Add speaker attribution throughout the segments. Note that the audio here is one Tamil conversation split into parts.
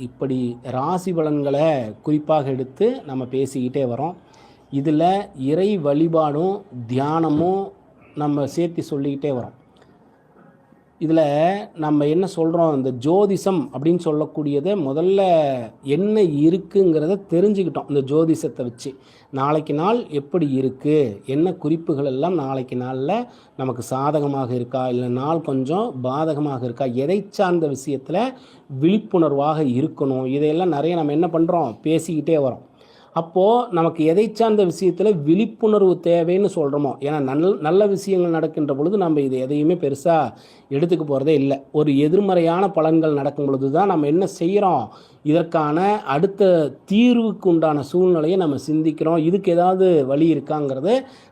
Speaker 1: இப்படி ராசி பலன்களை குறிப்பாக எடுத்து நம்ம பேசிக்கிட்டே வரோம். இதில் இறை வழிபாடும் தியானமும் நம்ம சேர்த்து சொல்லிக்கிட்டே வரோம். இதில் நம்ம என்ன சொல்கிறோம் இந்த ஜோதிஷம் அப்படின்னு சொல்லக்கூடியதை முதல்ல என்ன இருக்குங்கிறத தெரிஞ்சுக்கிட்டோம் இந்த ஜோதிஷத்தை வச்சு. நாளைக்கு நாள் எப்படி இருக்குது என்ன குறிப்புகள் எல்லாம் நாளைக்கு நாளில் நமக்கு சாதகமாக இருக்கா இல்லை நாள் கொஞ்சம் பாதகமாக இருக்கா எதை சார்ந்த விஷயத்தில் விழிப்புணர்வாக இருக்கணும் இதையெல்லாம் நிறைய நம்ம என்ன பண்ணுறோம் பேசிக்கிட்டே வரோம் அப்போது நமக்கு எதை சார்ந்த விஷயத்தில் விழிப்புணர்வு தேவைன்னு சொல்கிறோமோ ஏன்னா நல் நல்ல விஷயங்கள் நடக்கின்ற பொழுது நம்ம இது எதையுமே பெருசாக எடுத்துக்க போகிறதே இல்லை. ஒரு எதிர்மறையான பலன்கள் நடக்கும் பொழுது தான் நம்ம என்ன செய்கிறோம் இதற்கான அடுத்த தீர்வுக்கு உண்டான சூழ்நிலையை நம்ம சிந்திக்கிறோம். இதுக்கு ஏதாவது வழி இருக்காங்கிறத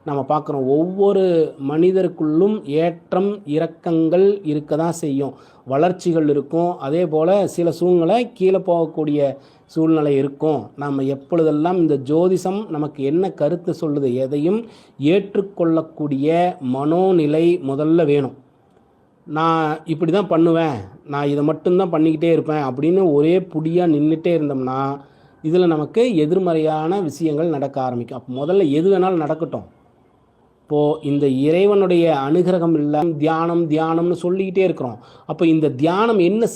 Speaker 1: நம்ம பார்க்குறோம். ஒவ்வொரு மனிதருக்குள்ளும் ஏற்றம் இறக்கங்கள் இருக்க தான் செய்யும். வளர்ச்சிகள் இருக்கும். அதே போல் சில சூழ்நிலை கீழே போகக்கூடிய சூழ்நிலை இருக்கும். நம்ம எப்பொழுதெல்லாம் இந்த ஜோதிஷம் நமக்கு என்ன கருத்து சொல்லுது எதையும் ஏற்றுக்கொள்ளக்கூடிய மனோநிலை முதல்ல வேணும். நான் இப்படி தான் பண்ணுவேன் நான் இதை மட்டும்தான் பண்ணிக்கிட்டே இருப்பேன் அப்படின்னு ஒரே புடியாக நின்றுட்டே இருந்தோம்னா இதில் நமக்கு எதிர்மறையான விஷயங்கள் நடக்க ஆரம்பிக்கும். அப்போ முதல்ல எது வேணாலும் நடக்கட்டும். இப்போது இந்த இறைவனுடைய அனுகிரகம் இல்லை தியானம் தியானம்னு சொல்லிக்கிட்டே இருக்கிறோம். அப்போ இந்த தியானம் என்ன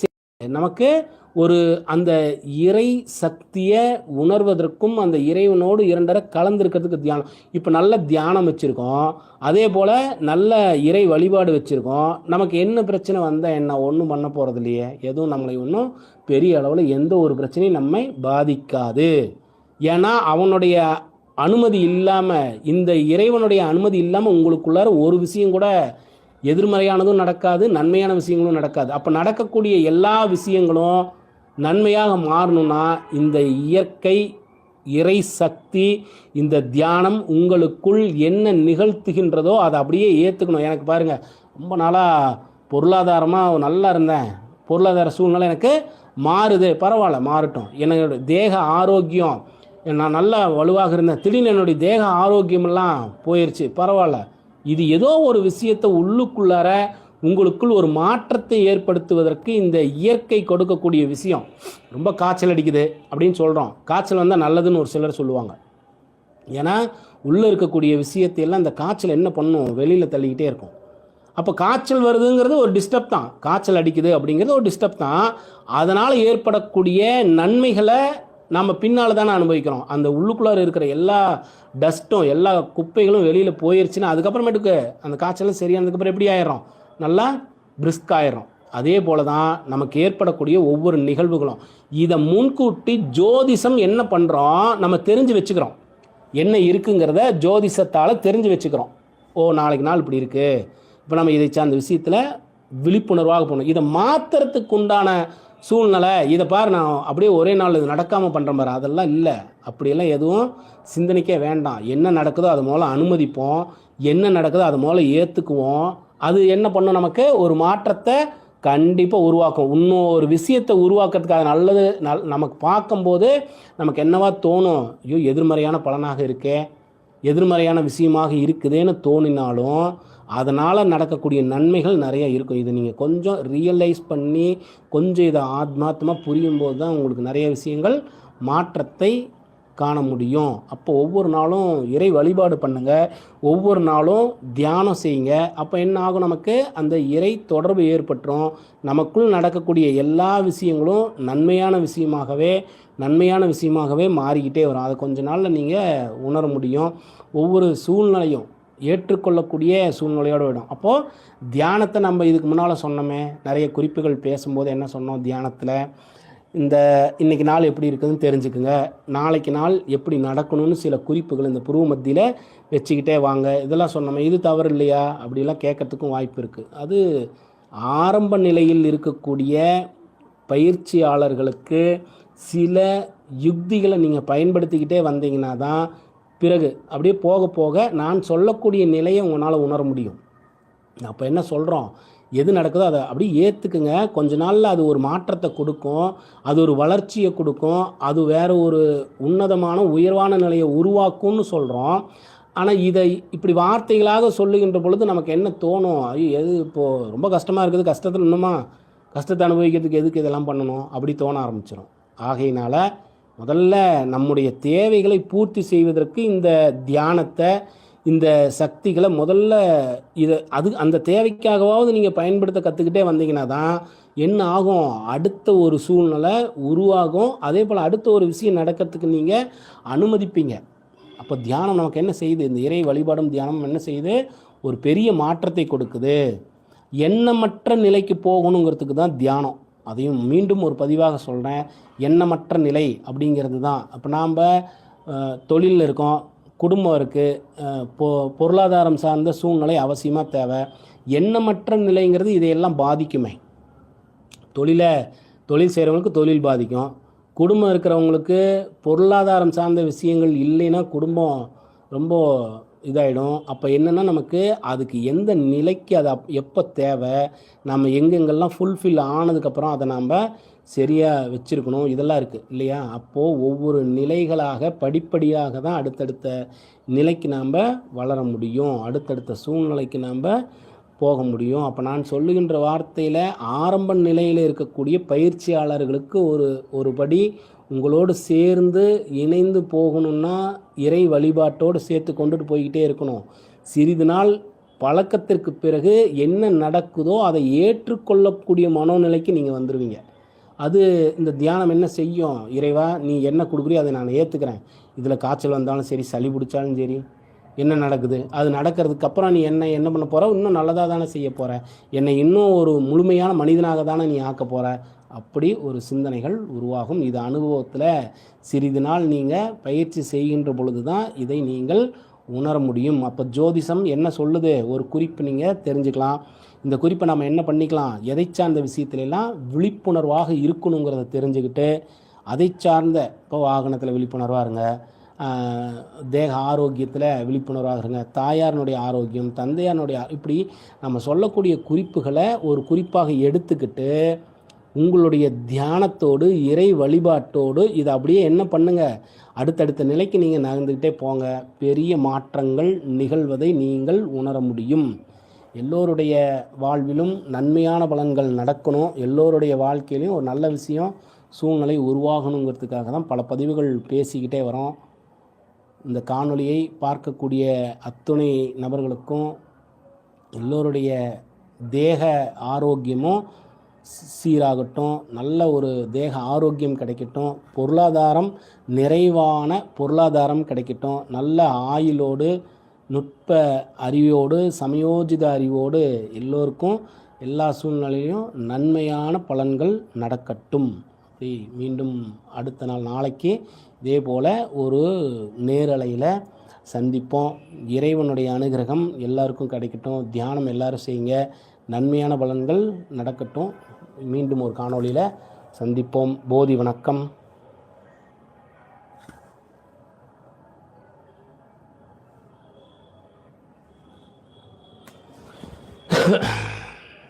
Speaker 1: நமக்கு ஒரு அந்த இறை சக்தியை உணர்வதற்கும் அந்த இறைவனோடு இரண்டரை கலந்துருக்கிறதுக்கு தியானம். இப்போ நல்ல தியானம் வச்சுருக்கோம். அதே போல் நல்ல இறை வழிபாடு வச்சுருக்கோம். நமக்கு என்ன பிரச்சனை வந்தால் என்ன? ஒன்றும் பண்ண போகிறது இல்லையே எதுவும் நம்மளை ஒன்றும் பெரிய அளவில் எந்த ஒரு பிரச்சனையும் நம்மை பாதிக்காது. ஏன்னா அவனுடைய அனுமதி இல்லாமல் இந்த இறைவனுடைய அனுமதி இல்லாமல் உங்களுக்குள்ளார ஒரு விஷயம் கூட எதிர்மறையானதும் நடக்காது நன்மையான விஷயங்களும் நடக்காது. அப்போ நடக்கக்கூடிய எல்லா விஷயங்களும் நன்மையாக மாறணும்னா இந்த இயற்கை இறை சக்தி இந்த தியானம் உங்களுக்குள் என்ன நிகழ்த்துகின்றதோ அதை அப்படியே ஏற்றுக்கணும் எனக்கு பாருங்கள் ரொம்ப நாளாக பொருளாதாரமாக நல்லா இருந்தேன். பொருளாதார சூழ்நிலை எனக்கு மாறுது. பரவாயில்ல மாறட்டும். என்னோட தேக ஆரோக்கியம் நான் நல்லா வலுவாக இருந்தேன். திடீர்னு என்னுடைய தேக ஆரோக்கியமெல்லாம் போயிடுச்சு பரவாயில்ல. இது ஏதோ ஒரு விஷயத்தை உள்ளுக்குள்ளார உங்களுக்குள் ஒரு மாற்றத்தை ஏற்படுத்துவதற்கு இந்த இயற்கை கொடுக்கக்கூடிய விஷயம். ரொம்ப காய்ச்சல் அடிக்குது அப்படின்னு சொல்கிறோம் காய்ச்சல் வந்தால் நல்லதுன்னு ஒரு சிலர் சொல்லுவாங்க. ஏன்னா உள்ளே இருக்கக்கூடிய விஷயத்தையெல்லாம் அந்த காய்ச்சல் என்ன பண்ணும்? வெளியில் தள்ளிக்கிட்டே இருக்கும். அப்போ காய்ச்சல் வருதுங்கிறது ஒரு டிஸ்டர்ப் தான். காய்ச்சல் அடிக்குது அப்படிங்கிறது ஒரு டிஸ்டர்ப் தான். அதனால் ஏற்படக்கூடிய நன்மைகளை நம்ம பின்னால் தானே அனுபவிக்கிறோம். அந்த உள்ளுக்குள்ளார இருக்கிற எல்லா டஸ்ட்டும் எல்லா குப்பைகளும் வெளியில் போயிருச்சுன்னா அதுக்கப்புறமேட்டுக்கு அந்த காய்ச்சலும் சரியானதுக்கப்புறம் எப்படி ஆயிடுறோம்? நல்லா பிரிஸ்க் ஆயிடுறோம். அதே போல தான் நமக்கு ஏற்படக்கூடிய ஒவ்வொரு நிகழ்வுகளும். இதை முன்கூட்டி ஜோதிஷம் என்ன பண்ணுறோம் நம்ம தெரிஞ்சு வச்சுக்கிறோம். என்ன இருக்குங்கிறத ஜோதிஷத்தால் தெரிஞ்சு வச்சுக்கிறோம். ஓ நாளைக்கு நாள் இப்படி இருக்குது இப்போ நம்ம இதை சார்ந்த விஷயத்தில் விழிப்புணர்வாக போகணும். இதை மாற்றுறதுக்கு உண்டான சூழ்நிலை இதை பாரு நான் அப்படியே ஒரே நாள் இது நடக்காமல் பண்ணுற பாரு. அதெல்லாம் இல்லை. அப்படியெல்லாம் எதுவும் சிந்தனைக்கே வேண்டாம். என்ன நடக்குதோ அது மூலம் அனுமதிப்போம். என்ன நடக்குதோ அது மூலம் ஏற்றுக்குவோம் அது என்ன பண்ணும் நமக்கு? ஒரு மாற்றத்தை கண்டிப்பாக உருவாக்கும். இன்னும் ஒரு விஷயத்தை உருவாக்குறதுக்காக அது நல்லது நல் நமக்கு பார்க்கும்போது நமக்கு என்னவா தோணும்? ஐயோ எதிர்மறையான பலனாக இருக்கே. எதிர்மறையான விஷயமாக இருக்குதுன்னு தோணினாலும் அதனால் நடக்கக்கூடிய நன்மைகள் நிறைய இருக்கும். இது நீங்கள் கொஞ்சம் ரியலைஸ் பண்ணி கொஞ்சம் இதை ஆத்மாத்தமாக புரியும் போது தான் உங்களுக்கு நிறைய விஷயங்கள் மாற்றத்தை காண முடியும். அப்போ ஒவ்வொரு நாளும் இறை வழிபாடு பண்ணுங்கள் ஒவ்வொரு நாளும் தியானம் செய்யுங்க. அப்போ என்ன ஆகும் நமக்கு? அந்த இறை தொடர்பு ஏற்பட்டுரும். நமக்குள் நடக்கக்கூடிய எல்லா விஷயங்களும் நன்மையான விஷயமாகவே நன்மையான விஷயமாகவே மாறிக்கிட்டே வரும். அதை கொஞ்ச நாளில் நீங்கள் உணர முடியும். ஒவ்வொரு சூழ்நிலையும் ஏற்றுக்கொள்ளக்கூடிய சூழ்நிலையோடு விடும். அப்போது தியானத்தை நம்ம இதுக்கு முன்னால் சொன்னோமே நிறைய குறிப்புகள் பேசும்போது என்ன சொன்னோம்? தியானத்தில் இந்த இன்றைக்கி நாள் எப்படி இருக்குதுன்னு தெரிஞ்சுக்குங்க. நாளைக்கு நாள் எப்படி நடக்கணும்னு சில குறிப்புகள் இந்த புருவ மத்தியில் வச்சுக்கிட்டே வாங்க. இதெல்லாம் சொன்னோமே இது தவறு இல்லையா? அப்படிலாம் கேட்கறதுக்கும் வாய்ப்பு இருக்குது அது ஆரம்ப நிலையில் இருக்கக்கூடிய பயிற்சியாளர்களுக்கு சில யுக்திகளை நீங்கள் பயன்படுத்திக்கிட்டே வந்தீங்கன்னா தான் பிறகு அப்படியே போக போக நான் சொல்லக்கூடிய நிலையை உங்களால் உணர முடியும். அப்போ என்ன சொல்கிறோம் எது நடக்குதோ அதை அப்படியே ஏற்றுக்குங்க கொஞ்ச நாளில் அது ஒரு மாற்றத்தை கொடுக்கும். அது ஒரு வளர்ச்சியை கொடுக்கும். அது வேறு ஒரு உன்னதமான உயர்வான நிலையை உருவாக்கும்னு சொல்கிறோம் ஆனால் இதை இப்படி வார்த்தைகளாக சொல்லுகின்ற பொழுது நமக்கு என்ன தோணும்? ஐயோ எது இப்போது ரொம்ப கஷ்டமாக இருக்குது. கஷ்டத்தில் இன்னுமா? கஷ்டத்தை அனுபவிக்கிறதுக்கு எதுக்கு இதெல்லாம் பண்ணணும்? அப்படி தோண ஆரம்பிச்சிடும் ஆகையினால் முதல்ல நம்முடைய தேவைகளை பூர்த்தி செய்வதற்கு இந்த தியானத்தை இந்த சக்திகளை முதல்ல இதை அது அந்த தேவைக்காகவாவது நீங்கள் பயன்படுத்த கற்றுக்கிட்டே வந்தீங்கன்னா தான் என்ன ஆகும்? அடுத்த ஒரு சூழ்நிலை உருவாகும். அதே போல் அடுத்த ஒரு விஷயம் நடக்கிறதுக்கு நீங்கள் அனுமதிப்பீங்க. அப்போ தியானம் நமக்கு என்ன செய்யுது? இந்த இறை வழிபாடும் தியானம் என்ன செய்யுது? ஒரு பெரிய மாற்றத்தை கொடுக்குது. எண்ணமற்ற நிலைக்கு போகணுங்கிறதுக்கு தான் தியானம். அதையும் மீண்டும் ஒரு பதிவாக சொல்கிறேன் எண்ணமற்ற நிலை அப்படிங்கிறது தான். இப்போ நாம் தொழிலில் இருக்கோம். குடும்பம் இருக்குது பொ பொருளாதாரம் சார்ந்த சூழ்நிலை அவசியமாக தேவை. எண்ணமற்ற நிலைங்கிறது இதையெல்லாம் பாதிக்குமே. தொழிலை தொழில் செய்கிறவங்களுக்கு தொழில் பாதிக்கும். குடும்பம் இருக்கிறவங்களுக்கு பொருளாதாரம் சார்ந்த விஷயங்கள் இல்லைன்னா குடும்பம் ரொம்ப இதாகிடும் அப்போ என்னென்னா நமக்கு அதுக்கு எந்த நிலைக்கு அது அப் எப்போ தேவை நம்ம எங்கெங்கெல்லாம் ஃபுல்ஃபில் ஆனதுக்கப்புறம் அதை நாம் சரியாக வச்சுருக்கணும். இதெல்லாம் இருக்குது இல்லையா? அப்போது ஒவ்வொரு நிலைகளாக படிப்படியாக தான் அடுத்தடுத்த நிலைக்கு நாம் வளர முடியும். அடுத்தடுத்த சூழ்நிலைக்கு நாம் போக முடியும். அப்போ நான் சொல்லுகின்ற வார்த்தையில் ஆரம்ப நிலையில் இருக்கக்கூடிய பயிற்சியாளர்களுக்கு ஒரு ஒரு படி உங்களோடு சேர்ந்து இணைந்து போகணுன்னா இறை வழிபாட்டோடு சேர்த்து கொண்டுட்டு போய்கிட்டே இருக்கணும். சிறிது நாள் பழக்கத்திற்கு பிறகு என்ன நடக்குதோ அதை ஏற்றுக்கொள்ளக்கூடிய மனோநிலைக்கு நீங்கள் வந்துடுவீங்க அது இந்த தியானம் என்ன செய்யும்? இறைவா நீ என்ன கொடுக்குறியோ அதை நான் ஏற்றுக்கிறேன் இதில் காய்ச்சல் வந்தாலும் சரி சளி பிடிச்சாலும் சரி என்ன நடக்குது? அது நடக்கிறதுக்கு அப்புறம் நீ என்ன என்ன பண்ண போகிற இன்னும் நல்லதாக தானே செய்ய போகிற என்னை இன்னும் ஒரு முழுமையான மனிதனாக தானே நீ ஆக்க போகிற அப்படி ஒரு சிந்தனைகள் உருவாகும். இது அனுபவத்தில் சிறிது நாள் நீங்கள் பயிற்சி செய்கின்ற பொழுது தான் இதை நீங்கள் உணர முடியும். அப்போ ஜோதிஷம் என்ன சொல்லுது? ஒரு குறிப்பு நீங்கள் தெரிஞ்சுக்கலாம். இந்த குறிப்பை நம்ம என்ன பண்ணிக்கலாம்? எதை சார்ந்த விஷயத்துலலாம் விழிப்புணர்வாக இருக்கணுங்கிறத தெரிஞ்சுக்கிட்டு அதை சார்ந்த இப்போ வாகனத்தில் விழிப்புணர்வாக இருங்க. தேக ஆரோக்கியத்தில் விழிப்புணர்வாக இருங்க. தாயாரினுடைய ஆரோக்கியம் தந்தையாருடைய இப்படி நம்ம சொல்லக்கூடிய குறிப்புகளை ஒரு குறிப்பாக எடுத்துக்கிட்டு உங்களுடைய தியானத்தோடு இறை வழிபாட்டோடு இதை அப்படியே என்ன பண்ணுங்க? அடுத்தடுத்த நிலைக்கு நீங்கள் நகர்ந்துக்கிட்டே போங்க. பெரிய மாற்றங்கள் நிகழ்வதை நீங்கள் உணர முடியும். எல்லோருடைய வாழ்விலும் நன்மையான பலன்கள் நடக்கணும். எல்லோருடைய வாழ்க்கையிலையும் ஒரு நல்ல விஷயம் சூழ்நிலை உருவாகணுங்கிறதுக்காக தான் பல பதிவுகள் பேசிக்கிட்டே வரோம். இந்த காணொளியை பார்க்கக்கூடிய அத்துணை நபர்களுக்கும் எல்லோருடைய தேக ஆரோக்கியமும் சீராகட்டும் நல்ல ஒரு தேக ஆரோக்கியம் கிடைக்கட்டும் பொருளாதாரம் நிறைவான பொருளாதாரம் கிடைக்கட்டும் நல்ல ஆயுளோடு நுட்ப அறிவோடு சமயோஜித அறிவோடு எல்லோருக்கும் எல்லா சூழ்நிலையிலும் நன்மையான பலன்கள் நடக்கட்டும். அப்படி மீண்டும் அடுத்த நாள் நாளைக்கு இதே போல் ஒரு நேரலையில் சந்திப்போம். இறைவனுடைய அனுகிரகம் எல்லாருக்கும் கிடைக்கட்டும். தியானம் எல்லோரும் செய்யுங்க. நன்மையான பலன்கள் நடக்கட்டும். மீண்டும் ஒரு காணொளியில் சந்திப்போம். போதி வணக்கம்.